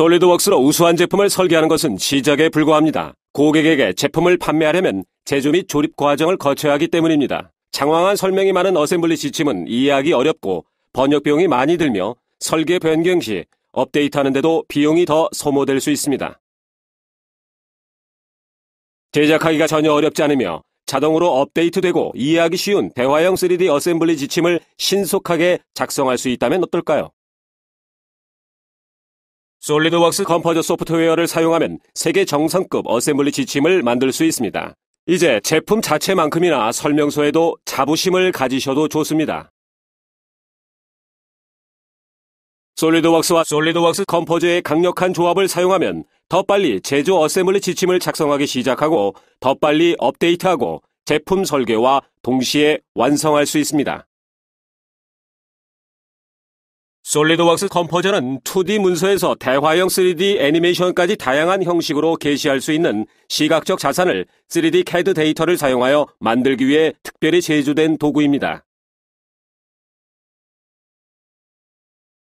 솔리드웍스로 우수한 제품을 설계하는 것은 시작에 불과합니다. 고객에게 제품을 판매하려면 제조 및 조립 과정을 거쳐야 하기 때문입니다. 장황한 설명이 많은 어셈블리 지침은 이해하기 어렵고 번역 비용이 많이 들며 설계 변경 시 업데이트하는데도 비용이 더 소모될 수 있습니다. 제작하기가 전혀 어렵지 않으며 자동으로 업데이트되고 이해하기 쉬운 대화형 3D 어셈블리 지침을 신속하게 작성할 수 있다면 어떨까요? 솔리드웍스 컴포저 소프트웨어를 사용하면 세계 정상급 어셈블리 지침을 만들 수 있습니다. 이제 제품 자체만큼이나 설명서에도 자부심을 가지셔도 좋습니다. 솔리드웍스와 솔리드웍스 컴포저의 강력한 조합을 사용하면 더 빨리 제조 어셈블리 지침을 작성하기 시작하고 더 빨리 업데이트하고 제품 설계와 동시에 완성할 수 있습니다. 솔리드웍스 컴포저는 2D 문서에서 대화형 3D 애니메이션까지 다양한 형식으로 게시할 수 있는 시각적 자산을 3D CAD 데이터를 사용하여 만들기 위해 특별히 제조된 도구입니다.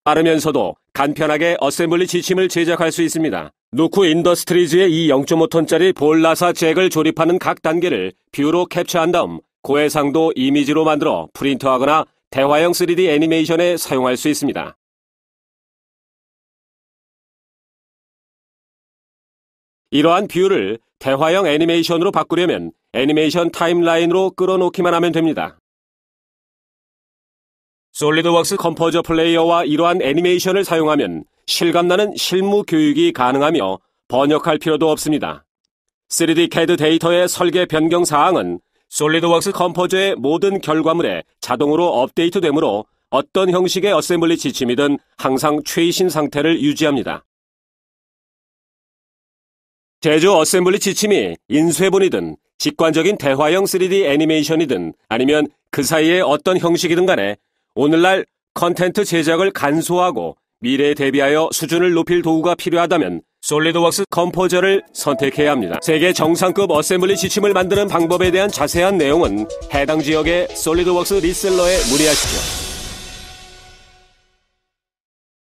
빠르면서도 간편하게 어셈블리 지침을 제작할 수 있습니다. 누쿠 인더스트리즈의 이 0.5톤짜리 볼라사 잭을 조립하는 각 단계를 뷰로 캡처한 다음 고해상도 이미지로 만들어 프린트하거나 대화형 3D 애니메이션에 사용할 수 있습니다. 이러한 뷰를 대화형 애니메이션으로 바꾸려면 애니메이션 타임라인으로 끌어놓기만 하면 됩니다. 솔리드웍스 컴포저 플레이어와 이러한 애니메이션을 사용하면 실감나는 실무 교육이 가능하며 번역할 필요도 없습니다. 3D CAD 데이터의 설계 변경 사항은 솔리드웍스 컴포저의 모든 결과물에 자동으로 업데이트되므로 어떤 형식의 어셈블리 지침이든 항상 최신 상태를 유지합니다. 제조 어셈블리 지침이 인쇄본이든 직관적인 대화형 3D 애니메이션이든 아니면 그 사이에 어떤 형식이든 간에 오늘날 컨텐트 제작을 간소화하고 미래에 대비하여 수준을 높일 도구가 필요하다면 솔리드웍스 컴포저를 선택해야 합니다. 세계 정상급 어셈블리 지침을 만드는 방법에 대한 자세한 내용은 해당 지역의 솔리드웍스 리셀러에 문의하시죠.